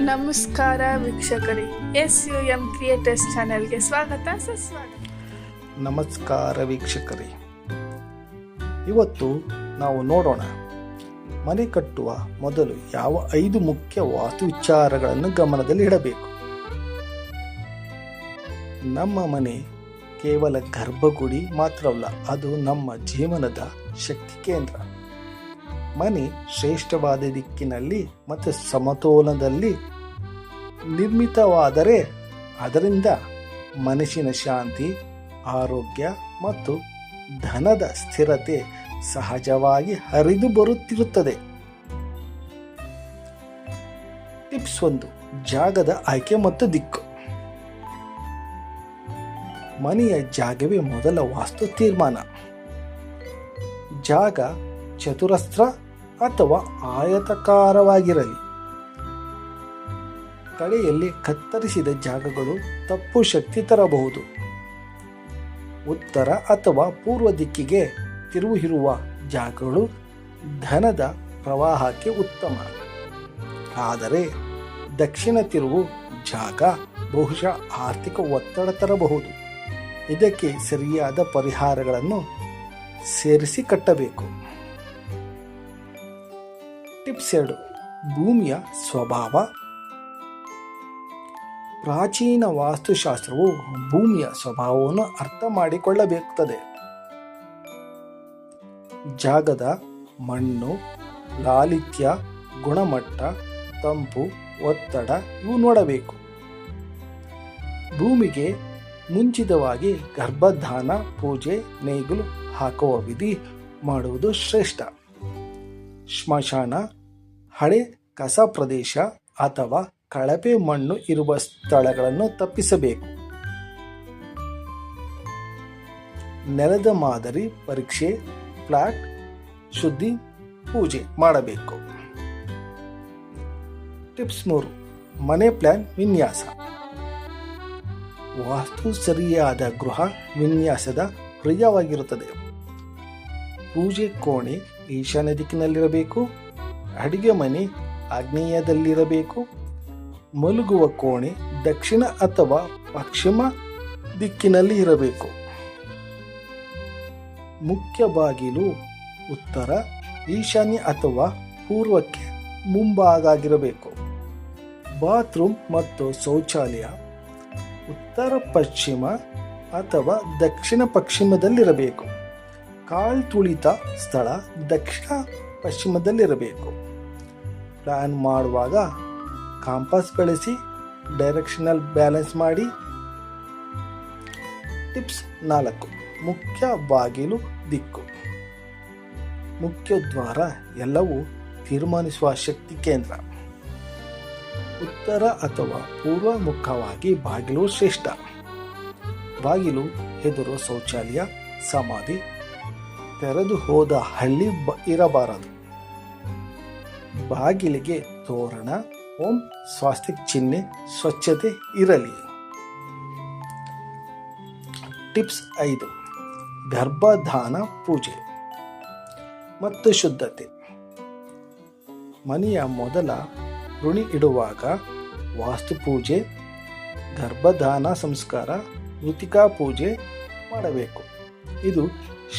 ನಮಸ್ಕಾರ ವೀಕ್ಷಕರೇ S U M creators ಚಾನೆಲ್ಗೆ ಸ್ವಾಗತ, ಸುಸ್ವಾಗತ. ನಮಸ್ಕಾರ ವೀಕ್ಷಕರಿ. ಇವತ್ತು ನಾವು ನೋಡೋಣ, ಮನೆ ಕಟ್ಟುವ ಮೊದಲು ಯಾವ ಐದು ಮುಖ್ಯ ವಾಸ್ತು ವಿಚಾರಗಳನ್ನು ಗಮನದಲ್ಲಿ ಇಡಬೇಕು. ನಮ್ಮ ಮನೆ ಕೇವಲ ಗರ್ಭಗುಡಿ ಮಾತ್ರವಲ್ಲ, ಅದು ನಮ್ಮ ಜೀವನದ ಶಕ್ತಿ ಕೇಂದ್ರ. ಮನೆ ಶ್ರೇಷ್ಠವಾದ ದಿಕ್ಕಿನಲ್ಲಿ ಮತ್ತು ಸಮತೋಲನದಲ್ಲಿ ನಿರ್ಮಿತವಾದರೆ ಅದರಿಂದ ಮನಸ್ಸಿನ ಶಾಂತಿ, ಆರೋಗ್ಯ ಮತ್ತು ಧನದ ಸ್ಥಿರತೆ ಸಹಜವಾಗಿ ಹರಿದು ಬರುತ್ತಿರುತ್ತದೆ. ಟಿಪ್ಸ್ ಒಂದು, ಜಾಗದ ಆಯ್ಕೆ ಮತ್ತು ದಿಕ್ಕು. ಮನೆಯ ಜಾಗವೇ ಮೊದಲ ವಾಸ್ತು ತೀರ್ಮಾನ. ಜಾಗ ಚತುರಸ್ರ ಅಥವಾ ಆಯತಕಾರವಾಗಿರಲಿ. ಕಡೆಯಲ್ಲಿ ಕತ್ತರಿಸಿದ ಜಾಗಗಳು ತಪ್ಪು ಶಕ್ತಿ ತರಬಹುದು. ಉತ್ತರ ಅಥವಾ ಪೂರ್ವ ದಿಕ್ಕಿಗೆ ತಿರುವು ಇರುವ ಜಾಗಗಳು ಧನದ ಪ್ರವಾಹಕ್ಕೆ ಉತ್ತಮ. ಆದರೆ ದಕ್ಷಿಣ ತಿರುವು ಜಾಗ ಬಹುಶಃ ಆರ್ಥಿಕ ಒತ್ತಡ ತರಬಹುದು. ಇದಕ್ಕೆ ಸರಿಯಾದ ಪರಿಹಾರಗಳನ್ನು ಸೇರಿಸಿ ಕಟ್ಟಬೇಕು. ಟಿಪ್ಸ್ ಭೂಮಿಯ ಸ್ವಭಾವ. ಪ್ರಾಚೀನ ವಾಸ್ತುಶಾಸ್ತ್ರವು ಭೂಮಿಯ ಸ್ವಭಾವವನ್ನು ಅರ್ಥ ಮಾಡಿಕೊಳ್ಳಬೇಕಾಗುತ್ತದೆ ಜಾಗದ ಮಣ್ಣು, ಲಾಲಿತ್ಯ, ಗುಣಮಟ್ಟ, ತಂಪು, ಒತ್ತಡ ಇವು ನೋಡಬೇಕು. ಭೂಮಿಗೆ ಮುಂಚಿತವಾಗಿ ಗರ್ಭಧಾನ, ಪೂಜೆ, ನೇಗಿಲು ಹಾಕುವ ವಿಧಿ ಮಾಡುವುದು ಶ್ರೇಷ್ಠ. ಸ್ಮಶಾನ ಹಳೆ ಕಸ ಪ್ರದೇಶ ಅಥವಾ ಕಳಪೆ ಮಣ್ಣು ಇರುವ ಸ್ಥಳಗಳನ್ನು ತಪ್ಪಿಸಬೇಕು. ನೆಲದ ಮಾದರಿ ಪರೀಕ್ಷೆ, ಫ್ಲಾಟ್ ಶುದ್ಧಿ ಪೂಜೆ ಮಾಡಬೇಕು. ಟಿಪ್ಸ್ ಮೂರು, ಮನೆ ಪ್ಲಾನ್ ವಿನ್ಯಾಸ. ವಾಸ್ತು ಸರಿಯಾದ ಗೃಹ ವಿನ್ಯಾಸದ ಪ್ರಿಯವಾಗಿರುತ್ತದೆ ಪೂಜೆ ಕೋಣೆ ಈಶಾನ್ಯ ದಿಕ್ಕಿನಲ್ಲಿರಬೇಕು. ಅಡಿಗೆ ಮನೆ ಆಗ್ನೇಯದಲ್ಲಿರಬೇಕು. ಮಲಗುವ ಕೋಣೆ ದಕ್ಷಿಣ ಅಥವಾ ಪಶ್ಚಿಮ ದಿಕ್ಕಿನಲ್ಲಿ ಇರಬೇಕು. ಮುಖ್ಯ ಬಾಗಿಲು ಉತ್ತರ, ಈಶಾನ್ಯ ಅಥವಾ ಪೂರ್ವಕ್ಕೆ ಮುಂಭಾಗಾಗಿರಬೇಕು ಬಾತ್ರೂಮ್ ಮತ್ತು ಶೌಚಾಲಯ ಉತ್ತರ, ಪಶ್ಚಿಮ ಅಥವಾ ದಕ್ಷಿಣ, ಪಶ್ಚಿಮದಲ್ಲಿರಬೇಕು. ಕಾಲ್ ತುಳಿತ ಸ್ಥಳ ದಕ್ಷಿಣ, ಪಶ್ಚಿಮದಲ್ಲಿರಬೇಕು. ಪ್ಲ್ಯಾನ್ ಮಾಡುವಾಗ ಕಾಂಪಸ್ ಬಳಸಿ ಡೈರೆಕ್ಷನಲ್ ಬ್ಯಾಲೆನ್ಸ್ ಮಾಡಿ. ಟಿಪ್ಸ್ ನಾಲ್ಕು. ಮುಖ್ಯ ಬಾಗಿಲು ದಿಕ್ಕು. ಮುಖ್ಯ ದ್ವಾರ ಎಲ್ಲವೂ ತೀರ್ಮಾನಿಸುವ ಶಕ್ತಿ ಕೇಂದ್ರ. ಉತ್ತರ ಅಥವಾ ಪೂರ್ವ ಮುಖವಾಗಿ ಬಾಗಿಲು ಶ್ರೇಷ್ಠ. ಬಾಗಿಲು ಎದುರು ಶೌಚಾಲಯ, ಸಮಾಧಿ, ತೆರೆದು ಹೋದ ಹಳ್ಳಿ ಇರಬಾರದು. ಬಾಗಿಲಿಗೆ ತೋರಣ. ಓಂ ಸ್ವಾಸ್ತಿಕ್ ಚಿಹ್ನೆ ಸ್ವಚ್ಛತೆ ಇರಲಿ. ಟಿಪ್ಸ್ ಐದು. ಗರ್ಭಧಾನ ಪೂಜೆ. ಮತ್ತು ಶುದ್ಧತೆ. ಮನೆಯ ಮೊದಲ ಋಣಿ ಇಡುವಾಗ ವಾಸ್ತು ಪೂಜೆ, ಗರ್ಭಧಾನ ಸಂಸ್ಕಾರ ಋತಿಕಾ ಪೂಜೆ ಮಾಡಬೇಕು. ಇದು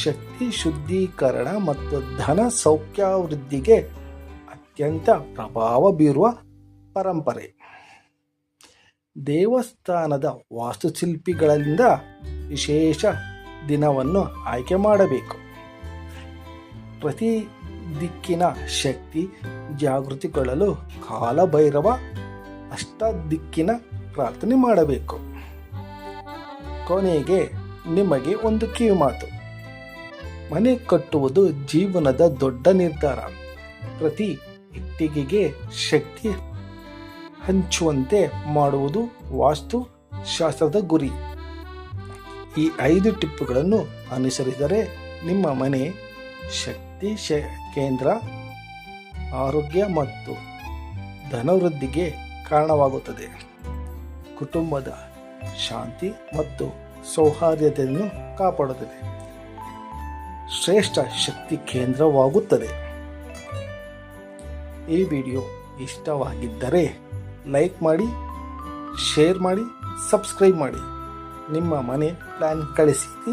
ಶಕ್ತಿ ಶುದ್ಧೀಕರಣ ಮತ್ತು ಧನ ಸೌಖ್ಯಾವೃದ್ಧಿಗೆ ಅತ್ಯಂತ ಪ್ರಭಾವ ಬೀರುವ ಪರಂಪರೆ. ದೇವಸ್ಥಾನದ ವಾಸ್ತುಶಿಲ್ಪಿಗಳಿಂದ ವಿಶೇಷ ದಿನವನ್ನು ಆಯ್ಕೆ ಮಾಡಬೇಕು. ಪ್ರತಿ ದಿಕ್ಕಿನ ಶಕ್ತಿ ಜಾಗೃತಿಗೊಳ್ಳಲು ಕಾಲಭೈರವ ಅಷ್ಟ ದಿಕ್ಕಿನ ಪ್ರಾರ್ಥನೆ ಮಾಡಬೇಕು. ಕೊನೆಗೆ ನಿಮಗೆ ಒಂದು ಕಿವಿಮಾತು. ಮನೆ ಕಟ್ಟುವುದು ಜೀವನದ ದೊಡ್ಡ ನಿರ್ಧಾರ. ಪ್ರತಿ ಇಟ್ಟಿಗೆಗೆ ಶಕ್ತಿ ಹಂಚುವಂತೆ ಮಾಡುವುದು ವಾಸ್ತು ಶಾಸ್ತ್ರದ ಗುರಿ. ಈ ಐದು ಟಿಪ್ಪುಗಳನ್ನು ಅನುಸರಿಸಿದರೆ ನಿಮ್ಮ ಮನೆ, ಶಕ್ತಿ ಶ, ಕೇಂದ್ರ, ಆರೋಗ್ಯ ಮತ್ತು ಧನವೃದ್ಧಿಗೆ ಕಾರಣವಾಗುತ್ತದೆ. ಕುಟುಂಬದ ಶಾಂತಿ ಮತ್ತು ಸೌಹಾರ್ದತೆಯನ್ನು ಕಾಪಾಡುತ್ತದೆ. ಶ್ರೇಷ್ಠ ಶಕ್ತಿ ಕೇಂದ್ರವಾಗುತ್ತದೆ. ಈ ವಿಡಿಯೋ ಇಷ್ಟವಾಗಿದ್ದರೆ ಲೈಕ್ ಮಾಡಿ, ಶೇರ್ ಮಾಡಿ, ಸಬ್ಸ್ಕ್ರೈಬ್ ಮಾಡಿ. ನಿಮ್ಮ ಮನೆ ಪ್ಲ್ಯಾನ್ ಕಳಿಸಿ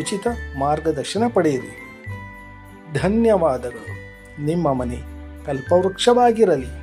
ಉಚಿತ ಮಾರ್ಗದರ್ಶನ ಪಡೆಯಿರಿ. ಧನ್ಯವಾದಗಳು. ನಿಮ್ಮ ಮನೆ ಕಲ್ಪವೃಕ್ಷವಾಗಿರಲಿ.